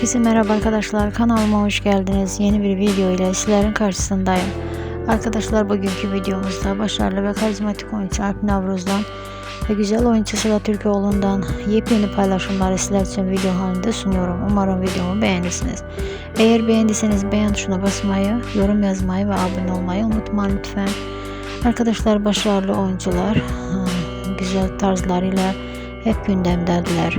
Herkese merhaba arkadaşlar kanalıma hoş geldiniz. Yeni bir video ile sizlerin karşısındayım. Arkadaşlar bugünkü videomuzda başarılı ve karizmatik oyuncu Alp Navruz'dan ve güzel oyuncu Sıla Türkoğlu'ndan yepyeni paylaşımları sizler için video halinde sunuyorum. Umarım videomu beğenirsiniz. Eğer beğendiyseniz beğen tuşuna basmayı, yorum yazmayı ve abone olmayı unutmayın lütfen. Arkadaşlar başarılı oyuncular güzel tarzlarıyla hep gündemdedirler.